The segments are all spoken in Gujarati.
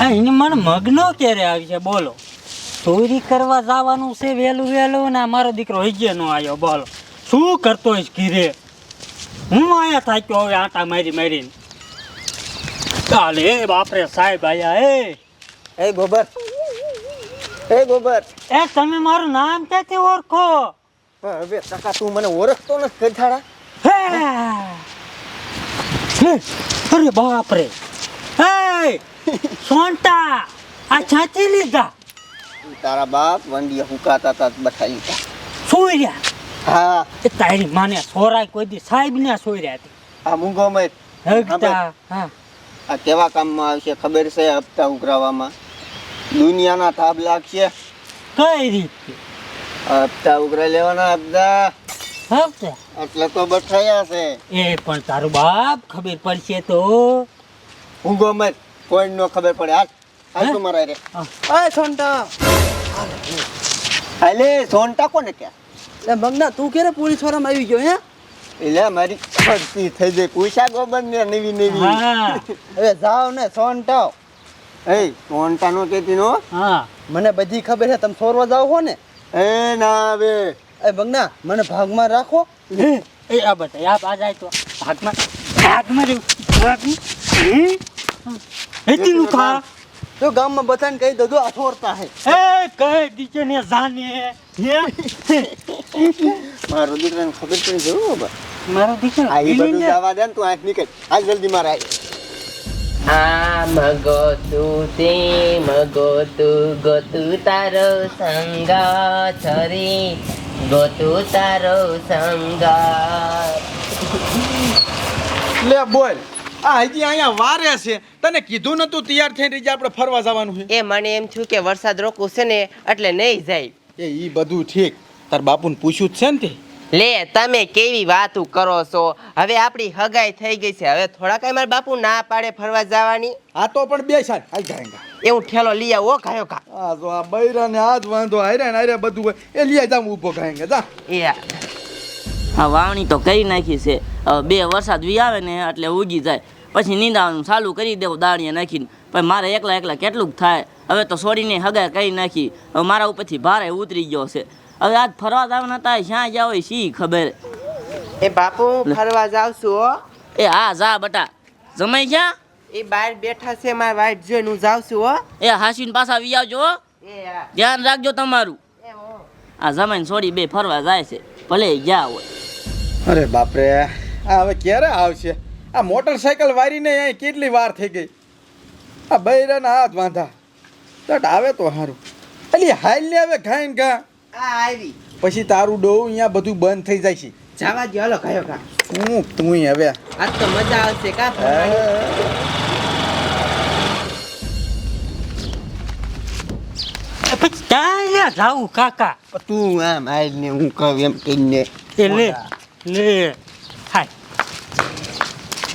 એને મને મગનો ક્યારે આવી છે બોલો. ચોરી કરવા જવાનું છે વહેલું વહેલું ને મારો દીકરો હજી નો આવ્યો બોલો. શું કરતો હોઈશ ઘીરે? હું અહીંયા થાક્યો હવે આટા મારી મારીને. ચાલે એ બાપરે સાહેબ આયા એ. એ ગોબર. એ ગોબર. એ તમે મારું નામ ક્યાંથી ઓળખો? હવે કાકા તું મને ઓળખતો નથી હે! હે, અરે બાપરે. હે! સોંટા આ છાંચી લીધા. તારા બાપ વંડિયા હુકાતા તા બઠાઈ લીધા સોર્યા હા. એ તારી માને સોરાય કોઈ દી સાહેબ ને સોર્યા હતી. આ મૂંગો મત હગતા હા. આ કેવા કામમાં આવશે ખબર છે હપ્તા ઉઘરાવામાં દુનિયાના થાપ લાગશે. કઈ રીતે? હપ્તા ઉઘરા લેવાના હપ્તા. હગતા એટલે તો બઠાયા છે. એ પણ તારું બાપ ખબર પડશે તો. ઊંઘો મત કોઈ નો ખબર પડે. હાલ હાલ હે? તું મારા રે અય છોંટા હાલે સોનટા કોને કે? લે મગના તું ક્યારે પોલીસ વાળામાં આવી ગયો હે? એટલે મારી ફરતી થઈ જાય પૂછા ગોબન ને નવી નવી. હા. હવે જાવ ને સોનટાવ એ સોનટા નો કેતી નો હા. મને બધી ખબર છે. તમે સોરવા જાવ હો ને. એ ના બે એ મગના મને ભાગમાં રાખો. એ આ બતા આ આ જાય તો ભાગમાં ભાગમાં રહ્યું. ભાગમાં. હેતી નું થા તો ગામમાં બધાને કહી દો આ સોરતા હે. એ કહે દીચે ને જાને. હે? મારો દીકરાને ખબર પડી જવું બાબા મારો દીકરો આ ઈ બધું જવા દે ને તું આંખ નીકળ. આ જલ્દી મારા આ મગોતુ તે મગોતુ ગોતુ તારો સંગ છરી. ગોતુ તારો સંગ. લે બોલ. આ હજી અહીંયા વારે છે. તને કીધું નતું તૈયાર થઈને રહી જા આપણે ફરવા જવાનું છે? એ મને એમ થયું કે વરસાદ રોકવું છે ને એટલે નહીં જાય. એ ઈ બધું ઠીક. તાર બાપુને પૂછ્યું જ છે ને તે? લે તમે કેવી વાતો કરો છો? હવે આપણી હગાઈ થઈ ગઈ છે. હવે થોડા કઈ મારા બાપુ ના પાડે ફરવા જવાની. આ તો પણ બે સાલ આઈ જાયંગા એ હું ઠેલો લઈ આવો કાયો કા. આ જો આ બૈરા ને આજ વાંધો આયરા ને આયરા બધું એ લઈ જામ ઊભો ખાયંગા જા. એ આ. વાવણી તો કરી નાખી છે. બે વરસાદ વી આવે ને એટલે ઉગી જાય. પછી નીંદાવાનું ચાલુ કરી દેવું દાળીએ નાખીને. પછી મારે એકલા એકલા કેટલું થાય. હવે તો છોડીને હગાઈ કરી નાખી. હવે મારા ઉપરથી ભારે ઉતરી ગયો છે. હવે આજ ફરવા જવાના હતા ક્યાં જાવ હોય શી ખબર. એ બાપુ ફરવા જાવ છું હો. એ હા જા બટા. જમાઈ ગયા? એ બહાર બેઠા છે મારા વાઈટ જોઈને હું છું હો. એ હાસીન પાછા વી આવજો હો. ધ્યાન રાખજો તમારું. આ જમાઈને છોડી બે ફરવા જાય છે. ભલે ગયા હોય. અરે બાપરે આ હવે ક્યારે આવશે? આ મોટરસાયકલ વારીને અહીં કેટલી વાર થઈ ગઈ? આ બૈરાના હાથ વાંધા તટ આવે તો સારું એટલે હાલ ને હવે ખાઈને ઘા. આ આવી. પછી તારું ડોવું અહીંયા બધું બંધ થઈ જાય છે. જવા દે હલો કયો કા હું તું હવે. આજ તો મજા આવશે કા લે જાવું કાકા? તું આમ આવીને ને હું કહું એમ કહીને. એ લે.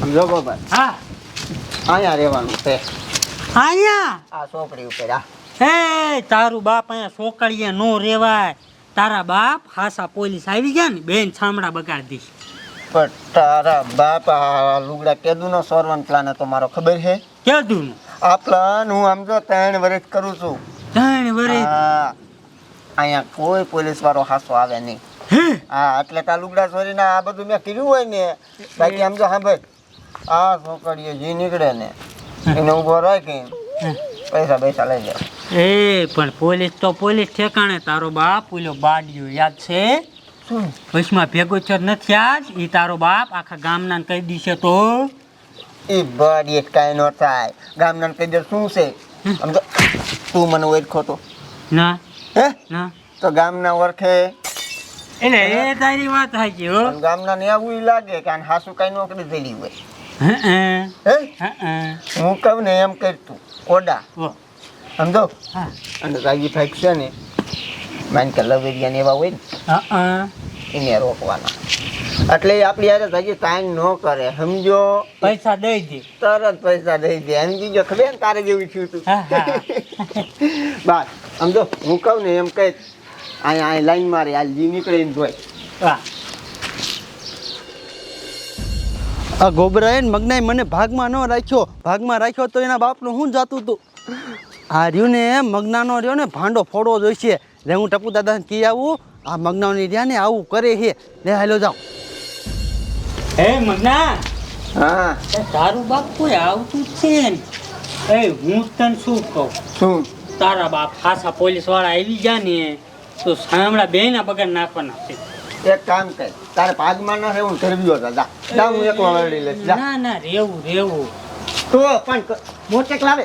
સમજો ગોબર હા. અહીંયા રહેવાનું છે. અહીંયા? આ ચોકડી ઉપર આ હે તારું બાપ અહીંયા સોકળીએ નો રેવાય તારા બાપ હાસા પોલીસ આવી ગયા ને બેન છામડા બગાડી દીધી પણ તારા બાપ આ લુગડા કેદું નો સોરવાનો પ્લાન હતો મારો ખબર છે? કીધું ને આ પ્લાન હું આમ જો ત્રણ વર્ષ કરું છું. ત્રણ વરે હા. અહીંયા કોઈ પોલીસ વાળો હાસો આવે નહીં. હે? એટલે તા લુગડા ચોરીને આ બધું મેં કર્યું હોય ને. બાકી આમ જો સાંભળ. આ છોકરીએ જે નીકળે ને એને ઊભો રાખી પૈસા પૈસા લઈ જાય. એ પણ પોલીસ તો પોલીસ ઠેકાણે તારો બાપ ઓલો બાડ્યો યાદ છે? વચમાં ભેગો ચર નથી આજ? એ તારો બાપ આખા ગામના કહી દીશે તો? એ બાડીએ કાંઈ ન થાય. ગામના કહી દે શું છે? આમ તો તું મને ઓળખો તો. ના. હે? ના. તો ગામના ઓળખે. એટલે એ તારી વાત સાચી હો. ગામના ને આવું લાગે કે હાસુ કઈ નોકરી થયેલી હોય. હે? હે? હે? હે હું કહું ને એમ કરતું કોડા સમજો? હા. અને રાગી ફેંકશે છે ને માન કે લવેરિયા ને એવા હોય ને એને રોકવાના. એટલે આપણી યારે હજી તાઈન ન કરે સમજો? પૈસા દઈ દે. તરત પૈસા દઈ દે. એમ જીજો ખબર ને તારે જેવું થયું તું? હા, હા. બસ સમજો? હું કહું ને એમ કઈ અહીંયા અહીં લાઈન મારે આ જી નીકળે ને ધોય આ ગોબરાએ મગનાએ મને ભાગમાં ન રાખ્યો. ભાગમાં રાખ્યો તો એના બાપનું શું જાતું હતું આ રહ્યું ને મગનાનો રહ્યો ને ભાંડો ફોડવો જોઈશે. લે હું ટપુ દાદાને કહી આવું. આ મગનાની રહ્યા ને આવું કરે છે. લે હાલો જાઓ. હે મગના હા. એ તારું બાપ કોઈ આવતું છે ને. એ હું તને શું કહું? શું? તારા બાપ ખાસા પોલીસવાળા આવી ગયા ને તો સાંભળા બેના ના નાખવાના છે. એક કામ કર. તારે પાગમાં ના રહેવું કરવ્યો હતા જા. જા હું એકલો લડી લઈશ. જા. ના ના રેવું રેવું તો પણ મોટેક લાવે.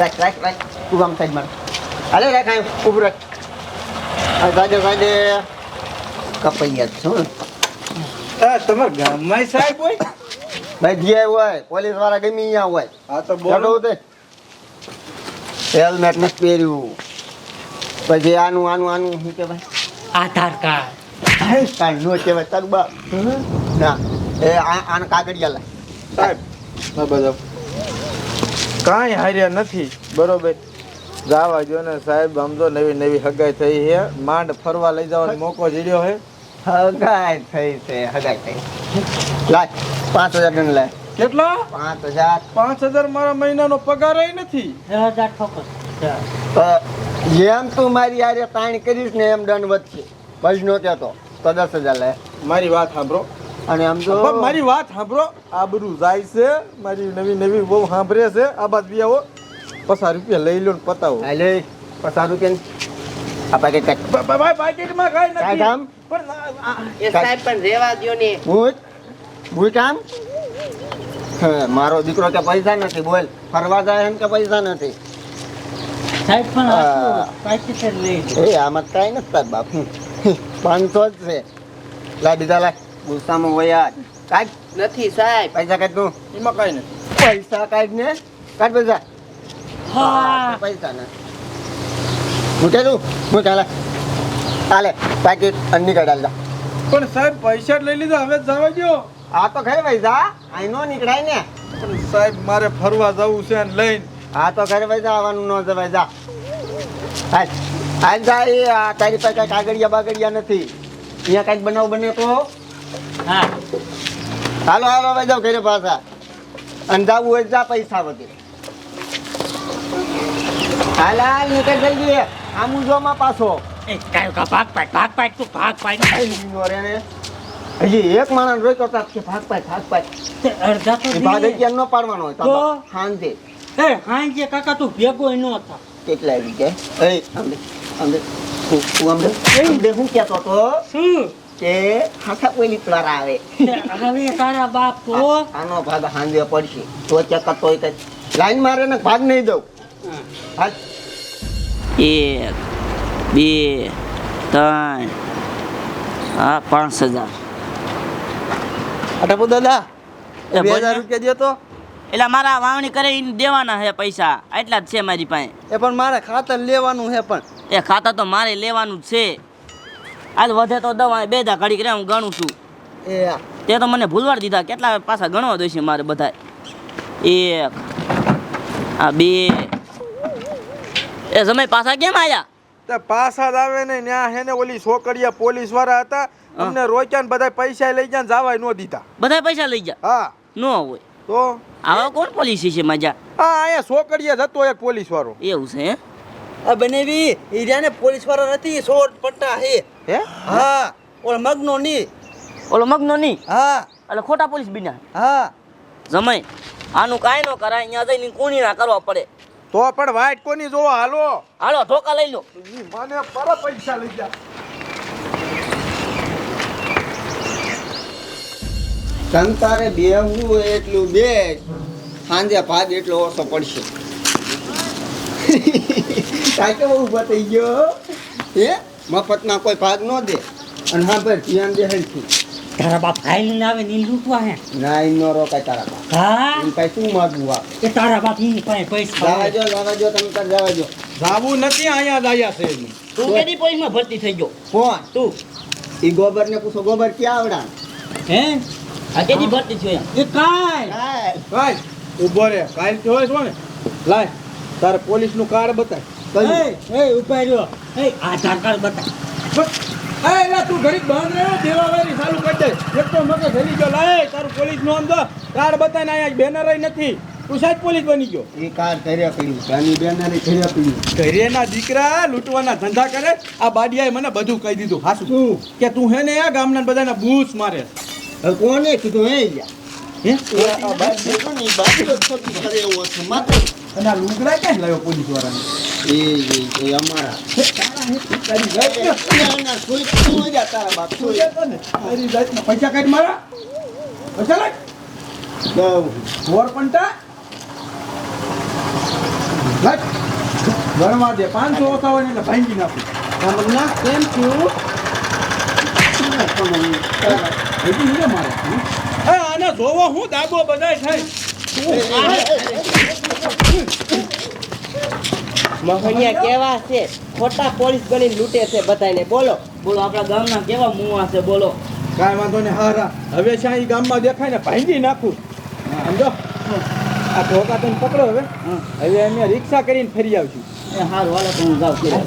રાખ રાખ રાખ. તું આમ સાઈડ માર. હાલે રાખ આમ ઊભું રાખ. આ સાઈડે સાઈડે કપૈયા જ છું તમારા ગામમાં સાહેબ હોય? ભાઈ જે હોય પોલીસવાળા ગમે અહીંયા હોય. હા તો બોલો. તે હેલ્મેટ નથી પહેર્યું. પછી આનું આનું આનું શું કહેવાય? આધાર કાર્ડ. કાંઈ નો કહેવાય તારું બા ના. એ આન કાગળિયા લાય. સાહેબ. બધા. કાંઈ હાર્યા નથી બરોબર. જાવા જો ને સાહેબ આમ તો નવી નવી હગાઈ થઈ છે. માંડ ફરવા લઈ જવાનો મોકો જીડ્યો છે. હગાઈ થઈ છે હગાઈ થઈ. લાય પાંચ હજાર ને લાય. કેટલો? પાંચ હજાર. પાંચ હજાર મારા મહિનાનો પગાર નથી. હજાર ઠોકર. તો જેમ તું મારી આરે તાણ કરીશ ને એમ દંડ વધશે. બસ નો કહેતો તો દસ હજાર લે. મારી વાત સાંભળો. અને આમ તો મારી વાત સાંભળો. આ બધું જાય છે મારી નવી નવી બહુ સાંભળે છે. આ બાદ બી આવો. પચાસ રૂપિયા લઈ લો ને પતાવો. હાલે પચાસ રૂપિયા આ પાકેટ પાકીટમાં કાંઈ નથી. કામ? પણ આ- આ- એ સાહેબ પણ રેવા દ્યો ને. ભૂત ભૂત આમ હા, મારો દીકરો કે પૈસા નથી બોલ. ફરવા જાય એમ કે પૈસા નથી? સાહેબ પણ લો. આમાં કાંઈ નથી બાપ. પાંચસો જ છે. લાય બીજા ગુસ્સામાં વયા કાઢ. નથી સાહેબ. પૈસા કાઢ તું. એમાં કાંઈ નથી. પૈસા કાઢ ને. કાઢ પૈસા. હા. પૈસા ને. મૂકે તું. હું ચાલે ચાલે પાકીટ અન્ની કાઢ હાલ જા. પણ સાહેબ પૈસા લઈ લીધા. હવે જવા દો આ તો ખાઈ પૈસા. આઈનો નીકળાય ને. પણ સાહેબ મારે ફરવા જવું છે ને લઈને. આ તો ઘરે પૈસા. આવવાનું ન જવાય. જા. હાલ. જા એ આ તારી પાસે કાંઈ કાગળિયા બાગળિયા નથી. અહીંયા કાંઈક બનાવ બને તો? હા. હાલો હાલો ભાઈ જાઓ ઘરે પાછા. અંધાવું હોય જા પૈસા વધે હાલ હાલ નીકળ જઈએ આમું જોમાં પાછો. ભાગ પાડ ભાગ પાડ તું ભાગ પાડ. હજી એક માણસ રોક્યો કરતા કે ભાગ પાડ ભાગ પાડ. અડધા તો ભાગ દે. ક્યાં પાડવાનો હોય તો? હાંજે. એ હાંજે કાકા તું ભેગો નો થા. કેટલા આવી ગયા એ આમદે હું આમદે આમદે હું કહેતો તો શું કે હાથા પોલીસવાળા આવે હવે તારા બાપ તો આનો ભાગ હાંજે પડશે તો કે તોય કઈ લાઈન મારે ને ભાગ નહીં દઉં હાલ એક બે ત્રણ હા પાંચ હજાર અટપુ દાદા એ બે હજાર રૂપિયા દે તો એટલે મારા વાવણી કરે દેવાના છે પૈસા. એટલા જ છે મારી પાસે. એ પણ મારે ખાતર લેવાનું છે પણ. એ ખાતા તો મારે લેવાનું છે. આજ વધે તો દવા બે દા ઘડી કરે હું ગણું છું. એ તે તો મને ભૂલવાડ દીધા કેટલા પાછા ગણવા દોશે મારે બધા એક આ બે. એ સમય પાછા કેમ આયા? તે પાછા જ આવે ને ત્યાં હે ને ઓલી છોકરીયા પોલીસવાળા હતા અમને રોક્યા ને બધા પૈસા લઈ ગયા જવાય ન દીધા. બધા પૈસા લઈ ગયા? હા. ન હોય. તો? આવા કોણ પોલિસી છે મજા? હા અહીંયા છોકરીયા જતો એક પોલીસ વાળો. એવું છે હે? આ બનેવી હીરા ને પોલીસવાળા નથી શોર્ટ પટ્ટા હે. હે? હા ઓલો મગનો ની. ઓલો મગનો નહીં હા. એટલે ખોટા પોલીસ બીના હા. જમાઈ આનું કાંઈ ન કરાય અહીંયા જઈને કોની ના કરવા પડે. તો પણ વાઈટ કોની જોવો હાલો. હાલો ઠોકા લઈ લો. મને પર પૈસા લઈ ગયા. સંતારે બેહવું એટલું બે સાંજે ભાગ એટલો ઓછો પડશે. કાંઈ કેવો ઊભો થઈ ગયો હે? મફતમાં કોઈ ભાગ ન દે. અને હા ભાઈ ધ્યાન દે છું તારા બાપ ખાઈ આવે ને લૂંટવા હે? ના એમ નો રોકાય તારા બાપ. હા? એમ કાંઈ શું માગવું આ? એ તારા બાપ એની પાસે પૈસા જવા હોય. જો જવા જો તમે તાર જવા જો જાવું નથી અહીંયા દાયા આયા છે એનું. તું કેદી પોલીસમાં ભરતી થઈ ગયો? કોણ? તું. ઈ ગોબર ને પૂછો ગોબર ક્યાં આવડા હે? આ કેદી ભરતી થયો એ કાય કાય ભાઈ ઊભો રે કાયથી હોય છો ને લાય. તારે પોલીસનું કાર્ડ બતાય? એ ઊભા રહ્યો. એ આધાર કાર્ડ બતા હા. તું ઘડીક બંધ રહ્યો દેવા ચાલુ કરી દે. એક તો મગે ગયો. લાય તારું પોલીસ નો તો કાર્ડ અહીંયા બેનર નથી. તું સાહેબ પોલીસ બની ગયો. એ કાર કર્યા પડ્યું ગાની બેનારી કર્યા પડ્યું ઘરેના દીકરા લૂંટવાના ધંધા કરે. આ બાડિયાએ મને બધું કહી દીધું. હાસું કે તું હે ને આ ગામના બધાના બૂસ મારે. કોને કીધું? હે યા હે? બાપ ને, અને આ લુગડા ક્યાં લાવ્યો પોલીસ વાળાને? એ અમારા. પૈસા કાઢ મારા? પૈસા લાગ. વોર પંટા. લાગ ગણવા દે પાંચસો ઓછા હોય ને એટલે ભાંગી નાખું. આમ કેમ થયું? મારે હા આને જોવો હું દાબો બધાય થાય. મહણિયા કેવા છે? ખોટા પોલીસ બનીને લૂંટે છે બધાને બોલો. બોલો આપણા ગામના કેવા મુવા છે બોલો. કાંઈ વાંધો ને હારા હવે છે અહીં ગામમાં દેખાય ને ભાંગી નાખું. સમજો? આ ધોકા તને પકડો હવે. હવે અમે રિક્ષા કરીને ફરી આવશું. એ હારું હાલો તો હું જાઉં.